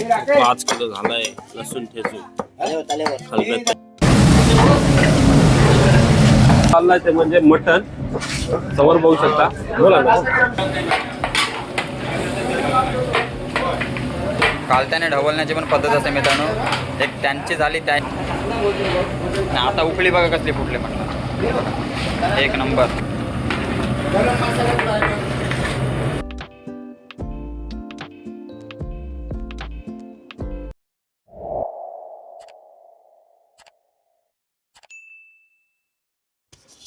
पाच किलो झालाय लसूण ठेचून. चाललाय ते म्हणजे मटन समोर बघू शकता. बोला ना. कालत्याने ढवलण्याची पण पद्धत असते मित्रांनो. एक त्यांची झाली त्या आता उकळी बघा कसली फुटली म्हटलं. एक नंबर.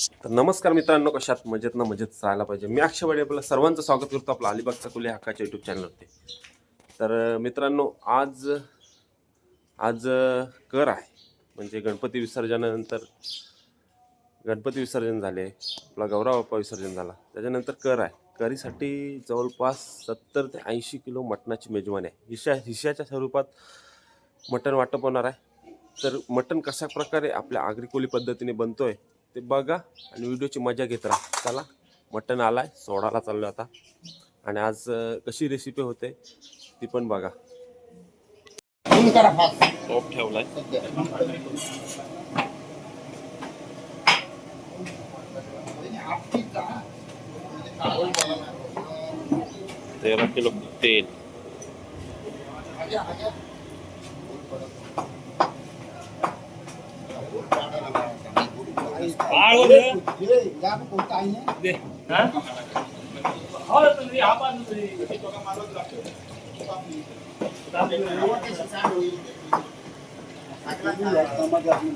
तर नमस्कार मित्रांनो कशात मजेत ना मजेत राहायला पाहिजे. मी अक्षय वडे आपलं सर्वांचं स्वागत करतो आपलं अलिबागचा कुले हक्काच्या युट्यूब चॅनलवरती तर मित्रांनो आज आज कर आहे. म्हणजे गणपती विसर्जनानंतर गणपती विसर्जन झाले. आपला गौरव बाप्पा विसर्जन झाला. त्याच्यानंतर कर आहे. करीसाठी जवळपास सत्तर ते ऐंशी किलो मटणाची मेजवानी आहे. हिशा हिशाच्या स्वरूपात मटण वाटप होणार आहे. तर मटण कशा प्रकारे आपल्या आगरी पद्धतीने पद्धतीने बनतोय ते बघा आणि व्हिडिओची मजा घेत राहा. चला मटण आलाय सोडायला चाललो आता. आणि आज कशी रेसिपी होते ती पण बघा. टॉप ठेवलाय. तेरा किलो तेल.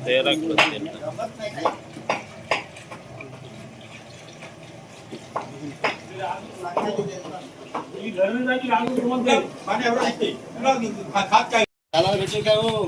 तेरा खात काय त्याला भेटेल काय हो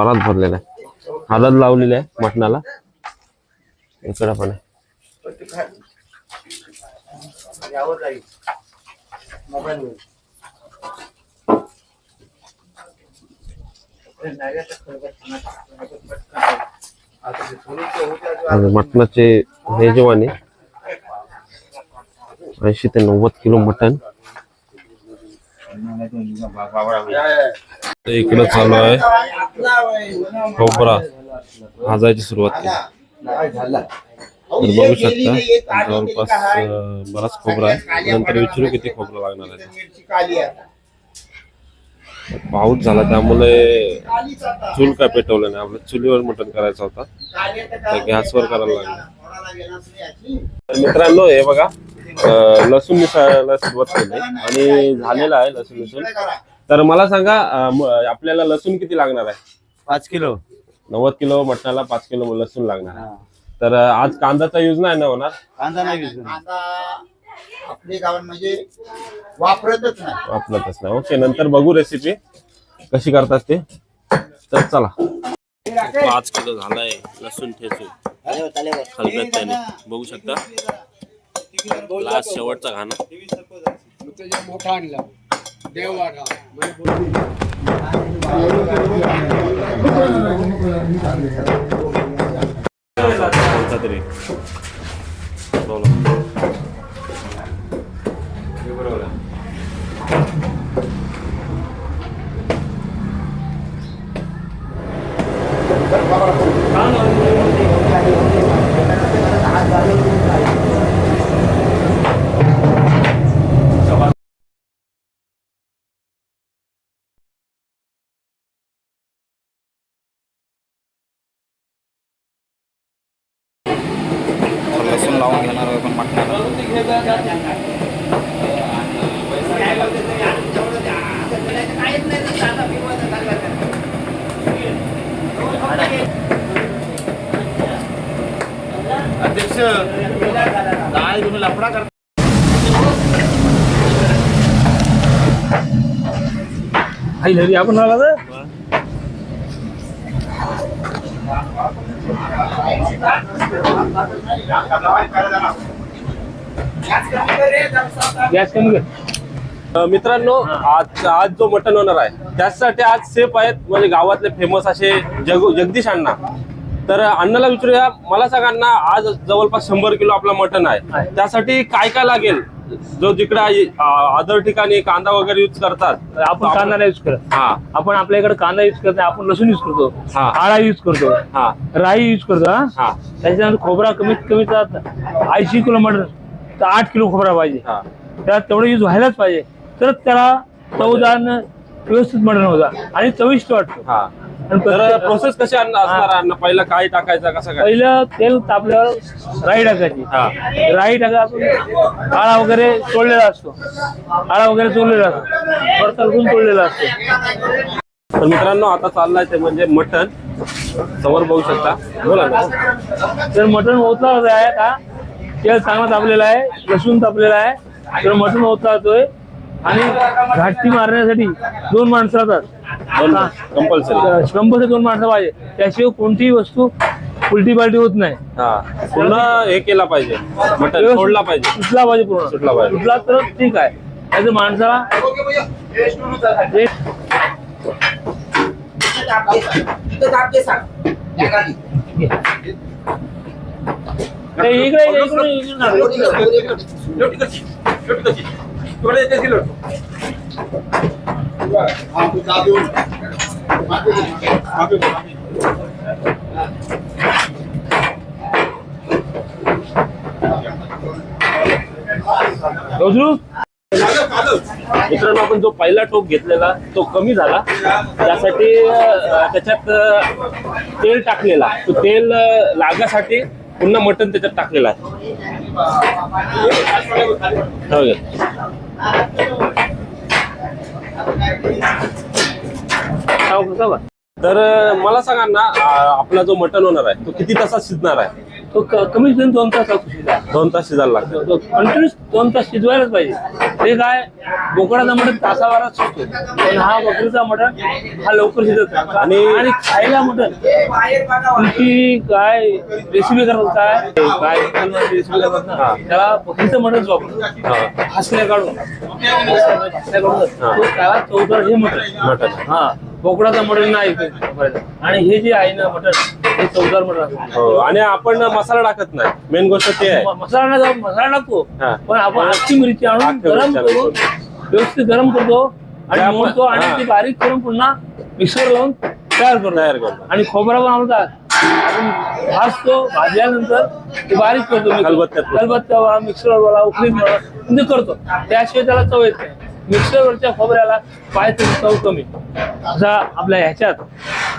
परात भरलेला आहे. हळद लावलेली आहे मटणाला. इकडं पण आहे. आणि मटणाचे मेजवानी ऐंशी ते नव्वद किलो मटण. तर इकडं चालू आहे. खोबरा भाजायची सुरुवात केली. तर बघू शकता जवळपास बराच खोबरा आहे. नंतर विचारू किती खोबरं लागणार आहे. पाऊस झाला त्यामुळे चूल काय पेटवलं नाही. आपल्या चुलीवर मटण करायचं होता. तर गॅसवर करायला लागलं. तर मित्रांनो हे बघा लसूण मिसळायला सुरुवात केली. आणि झालेला आहे लसूण मिसळून तर मला सांगा अं, आपल्याला लसूण किती लागणार आहे? पाच किलो. नव्वद किलो मटणाला पाच किलो लसूण लागणार आहे. तर अं, आज कांदाचा यूज नाही ना होणार? कांदा नाही घेतला कांदा आपल्या गावात म्हणजे वापरतच नाही. वापरतच नाही. ओके नंतर बघू रेसिपी कशी करतात ते? तर चला. पाच किलो झालाय लसूण ठेचून. खलबत्त्याने बघू शकता. लास्ट शेवटचा घाणा. कोणता तरी बोला. गॅस कमी कर. अ, मित्रांनो आज आज जो मटन होणार आहे त्यासाठी आज सेफ आहेत म्हणजे गावातले फेमस असे जग जगदीश अण्णा. तर अण्णाला विचारूया मला सांगा अण्णा आज जवळपास शंभर किलो आपला मटन आहे. आहे. त्यासाठी काय काय लागेल? जो जिकडे अदर ठिकाणी कांदा वगैरे युज करतात आपण कांदा नाही युज करत. हा. आपण आपल्याकडे कांदा युज करत नाही आपण लसूण युज करतो. हा. आळा युज करतो. हा. राई युज करतो हा. हा. त्याच्यानंतर खोबरा कमीत कमी ऐंशी किलो मटन तर आठ किलो खोबरा पाहिजे. हा. त्याला तेवढं यूज व्हायलाच पाहिजे. तर त्याला चवदार व्यवस्थित मटण होता आणि चविष्ट वाटतो. हा. आणि तर प्रत्येक- प्रोसेस कशी अन्न असणार? अन्न पहिला काय टाकायचं कसं काय? पहिलं तेल तापल्यावर राई टाकायची. हा. राई टाका आपण आळा वगैरे तोडलेला असतो. आळा वगैरे तोडलेला असतो. परत लसूण तोडलेला असतो. तर मित्रांनो आता चाललाय ते म्हणजे मटन समोर बघू शकता. बोला ना. तर मटण ओतला होता आहे का तेल चांगला तापलेला आहे लसूण तापलेला आहे. तर मटण ओतला होतोय. आणि घाटती मारण्यासाठी दोन माणसं राहतात. कंपल्सरी शंभर ते दोन माणसं पाहिजे. त्याशिवाय कोणतीही वस्तू उलटी पालटी होत नाही. हा पूर्ण हे केला पाहिजे. सोडला पाहिजे. सुटला पाहिजे पूर्ण. सुटला पाहिजे. सुटला तर ठीक आहे. त्याचं माणसाला इकडे इकडे येते किलो. मित्रांनो आपण जो पहिला टोप घेतलेला तो कमी झाला. त्यासाठी त्याच्यात तेल टाकलेला तो तेल लागासाठी पुन्हा मटन त्याच्यात टाकलेला आहे. हो, हो. तर मला सांगा ना आपला जो मटन होणार आहे तो किती तासात शिजणार आहे? तो कमीत कमी दोन तास लागतो शिजायला. दोन तास शिजायला लागतो. कंटिन्यूस दोन तास शिजवायलाच पाहिजे. ते काय बोकडाचा मटण तासाभरात शिजतो. पण हा बकरीचा मटण हा लवकर शिजत नाही. आणि- आणि खायला मटण. तुमची काय रेसिपी करतात काय? काय? रेसिपी करतात ना. त्याला बकरीचं मटणच वापरतात हा. हसण्या काढून. हसण्या काढून त्याला चौदार हे मटण. मटन हा. बोकडाचं मटण नाही. आणि हे जे आहे ना मटण हे हो आणि आपण मसाला टाकत नाही मेन गोष्ट ते आहे म- मसाला नाही मसाला टाकतो हा. पण आपण आखी मिरची आणून आखी गरम मिरची करून व्यवस्थित गरम करतो आणि मोडतो आणि. ती बारीक करून पुन्हा मिक्सर लावून तयार करतो तयार करतो. आणि खोबरा पण आपण भाजतो भाजल्यानंतर ते बारीक करतो mixer. खलबत्त्यात. खलबत्त्यावर मिक्सरवर मला उकळीत मला म्हणजे करतो त्याशिवाय त्याला चव येत नाही मिक्सरवरच्या खोबऱ्याला पाहिजे चव कमी. असा आपल्या ह्याच्यात.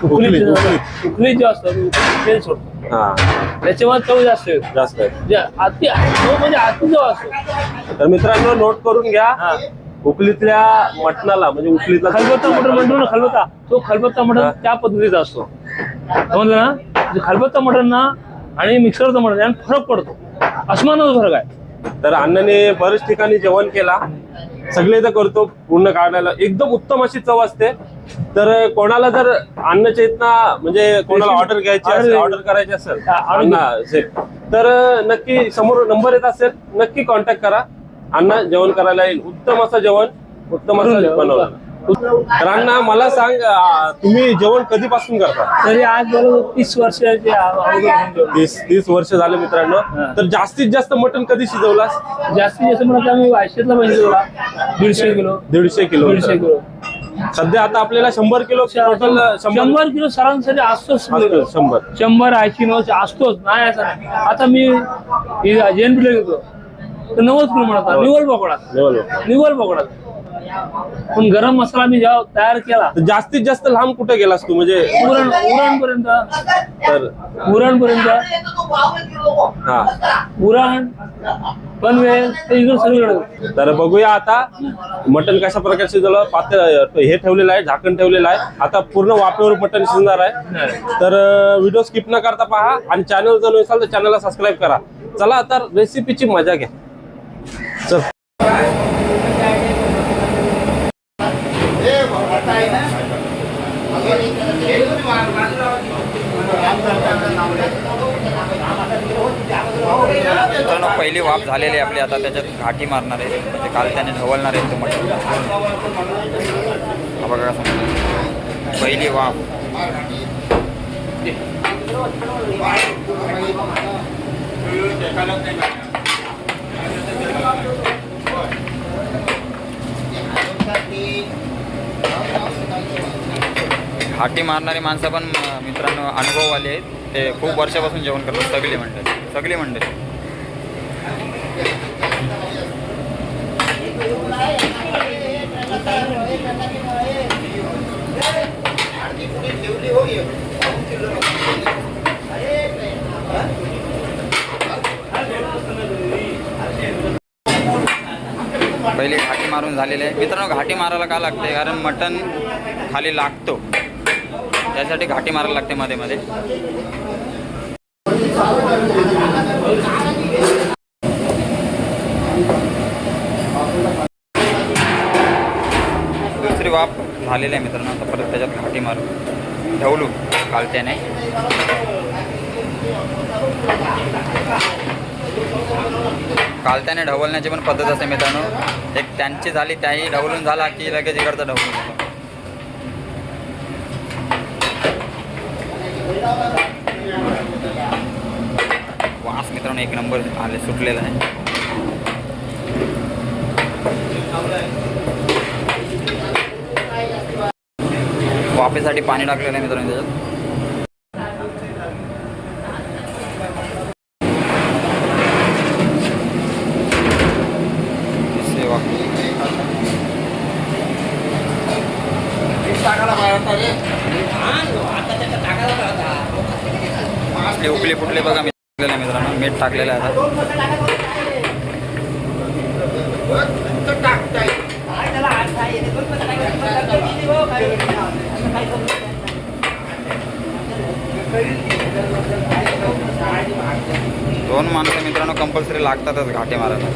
उकळीत जे असतं तेल सोडतो. हा. त्याच्यामुळे चव जास्त येते. जास्त आहे म्हणजे अति तो म्हणजे असतो. तर मित्रांनो नोट करून घ्या. हा. उकलीतल्या मटणाला म्हणजे उकलीतला खलबत्ता मटण म्हणतो ना खलबत्ता. तो खलबत्ता मटण हा. त्या पद्धतीचा असतो. समजलं ना? म्हणजे खलबत्ता मटण ना आणि मिक्सरचं मटण यात फरक पडतो. अस्मानाचा फरक आहे. तर अण्णाने बरेच ठिकाणी जेवण केला. सगळे तर करतो पूर्ण काढायला. एकदम उत्तम अशी चव असते. तर कोणाला जर अन्नच्या इथना म्हणजे कोणाला ऑर्डर घ्यायची असेल ऑर्डर करायची असेल असेल तर नक्की समोर नंबर येत असेल नक्की कॉन्टॅक्ट करा. अण्णा जेवण करायला येईल. उत्तम असं जेवण उत्तम असं. बनवलं. अण्णा मला सांग तुम्ही जेवण कधीपासून करता? तरी आज बरोबर तीस वर्षाचे अगोदर होऊन गेलो. तीस तीस वर्ष झाले मित्रांनो. तर जास्तीत जास्त मटण कधी शिजवलास? जास्तीत जास्त म्हणत आम्ही वायशेतला तुला दीडशे किलो. दीडशे किलो. दीडशे किलो. सध्या आता आपल्याला शंभर किलो टोटल शंभर. शंभर किलो सरासरी असतोच असतो, शंभर. शंभर ऐंशी नव्वद असतोच. नाही असं नाही. आता मी जेएनपीला घेतो. तर नव्वद किलो म्हणतात. निवड पकडा. निवड पकडा. पण गरम मसाला मी जेव्हा तयार केला तर जास्तीत जास्त लांब कुठे गेलास तू? म्हणजे उरण उरण पर्यंत तर उरण पर्यंत हा. उरण पनवेल ते इकडे सगळीकडे. तर बघूया आता मटण कशा प्रकारे शिजवलं पातळ हे ठेवलेलं आहे झाकण ठेवलेलं आहे. आता पूर्ण वाफेवर मटण शिजणार आहे. तर व्हिडिओ स्किप न करता पहा आणि चॅनल जर नसाल तर चॅनलला सबस्क्राईब करा. चला तर रेसिपीची मजा घ्या. चल. मित्रांनो पहिली वाफ झालेली आहे आपली. आता त्याच्यात घाटी मारणार आहे. म्हणजे काल त्याने ढवळणार आहे तो मटण बघा पहिली वाफ. घाटी मारणारी माणसं पण मित्रांनो अनुभव अनुभववाले आहेत. ते खूप वर्षापासून जेवण करतात. सगळी मंडळी. सगळी मंडळी. पहिली घाटी मारून झालेले आहे. मित्रांनो घाटी मारायला का लागते कारण मटण खाली लागतो. त्यासाठी घाटी मारायला लागते मध्ये मध्ये. दुसरी वाफ झालेली आहे मित्रांनो आता परत त्याच्यात घाटी मारून ठेवलू कालत्याने कालत्याने ढवलण्याची पण पद्धत असते मित्रांनो. एक त्यांची झाली त्याही ढवलून झाला की लगेच इकडचं ढवलून वास मित्रांनो एक नंबर आले सुटलेला आहे. वाफेसाठी पाणी टाकलेलं आहे मित्रांनो त्याच्यात सेवा आपली उकली फुटली बघा मी टाकलेलं आहे मित्रांनो मीठ टाकलेला आहे दोन माणसं मित्रांनो कंपल्सरी लागतातच घाटे मारायला.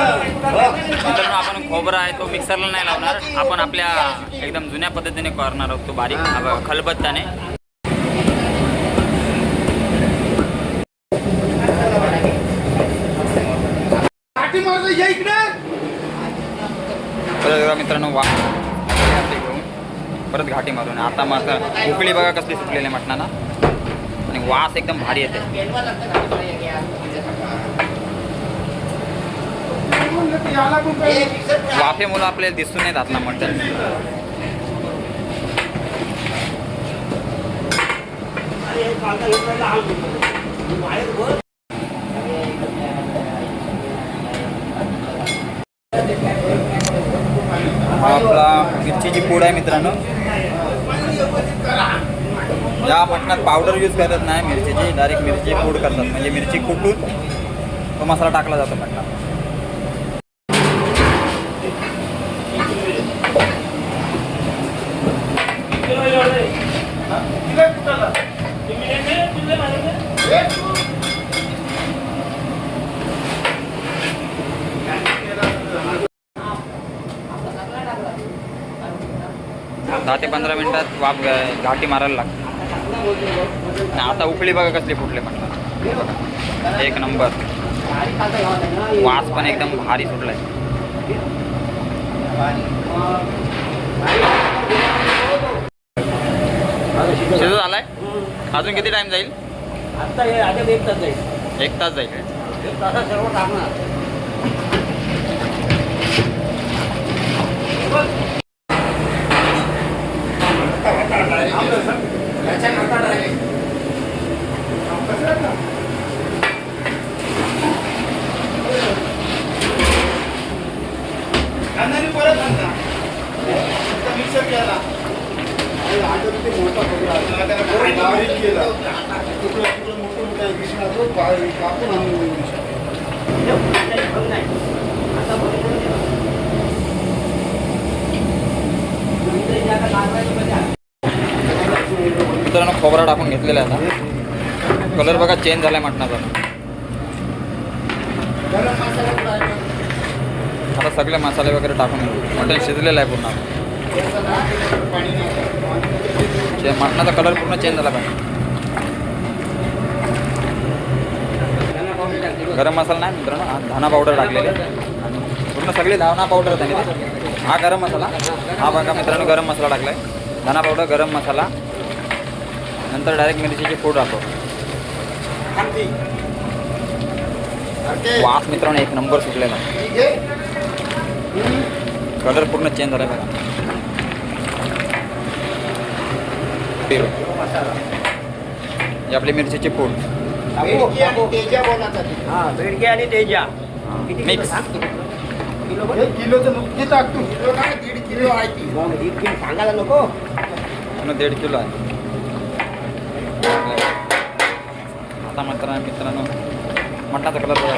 मित्रांनो आपण खोबरा आहे तो मिक्सरला नाही लावणार. आपण आपल्या एकदम जुन्या पद्धतीने करणार आहोत तो बारीक हा खलबत्त्याने. मित्रांनो वा. घेऊन परत घाटी मारून. आता मात्र उकळी बघा कसली सुटलेली म्हटणार मटणाला. आणि वास एकदम भारी येते वाफेमुळं आपल्याला दिसून येत आतला मटण. आपला मिरची मिरचीची पूड आहे मित्रांनो. या मटणात पावडर यूज करत नाही मिरचीची डायरेक्ट मिरची कूड करतात. म्हणजे मिरची कुटून तो मसाला टाकला जातो मटणात. दहा ते पंधरा मिनिटात वाफ घाटी मारायला लागते. आता उकळी बघा कसली फुटले म्हटलं. एक नंबर. वास पण एकदम भारी सुटलाय. शिजू झालाय? अजून किती टाइम जाईल? एक तास जाईल. तास जाईल एक तासात सर्व टाकणार मित्रांनो खोबरा टाकून घेतलेला आहे आता. कलर बघा चेंज झालाय मटणाचा आता सगळे मसाले वगैरे टाकून घेऊ. मटण शिजलेलं आहे पूर्ण. मटणाचा कलर पूर्ण चेंज झाला पाहिजे. गरम मसाला नाही मित्रांनो हा धना पावडर टाकलेली. आहे. आणि पूर्ण सगळी धावना पावडर त्यांनी हा गरम मसाला. हा बघा मित्रांनो गरम मसाला टाकलाय. धना पावडर गरम मसाला. नंतर डायरेक्ट मिरचीची फूड टाकतो वास मित्रांनो एक नंबर सुटलेला. कलर पूर्ण चेंज झाला बघा. ही आपली मिरचीची पूड. बेडगे आणि तेजा मिक्स किलोचं नुकती टाकतो? किलो काय? दीड किलो आहे ती. किलो सांगायला नको पूर्ण दीड किलो आहे. आता मात्र मित्रांनो मटणाचा कलर बघा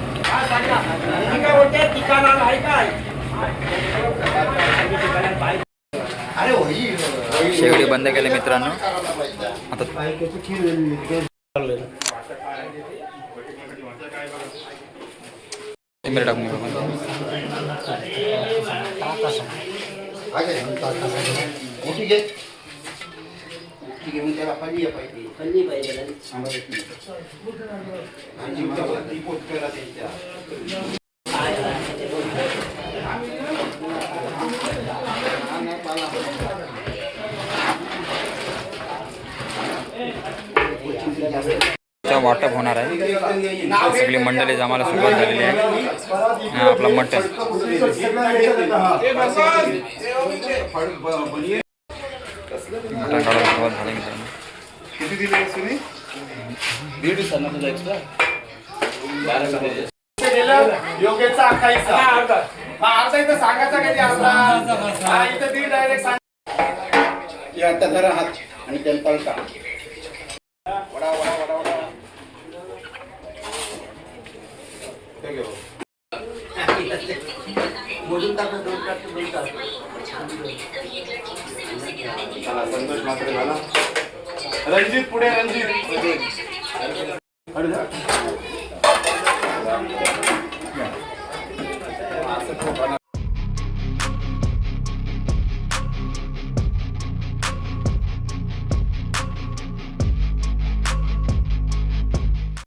ग्रीन काय बोलते ठिकाणा आहे काय अरे होई होई. शेगडी बंद केले मित्रांनो आता कोथिंबीर टाकून घेऊ आहे का? मोठी घे मोठी घेऊन त्याला पल्ली आहे पाहिजे पल्ली पाहिजे आणि वरती पोटक्याला द्यायच्या. चा वाटप होणार आहे. सगळी मंडळी जमायला सुरुवात झालेली आहे. हा आपला मटण मटण काढायला सुरुवात झाली मित्रांनो. योग्यचा अख्खाईचा हा अर्धा इथं सांगायचा कधी अर्धा? हा इथं दीड डायरेक्ट सांग. हे आता जरा हात आणि त्याला पलटा ರಂಜಿತ್ ಪುಡೆ ರಂಜಿತ್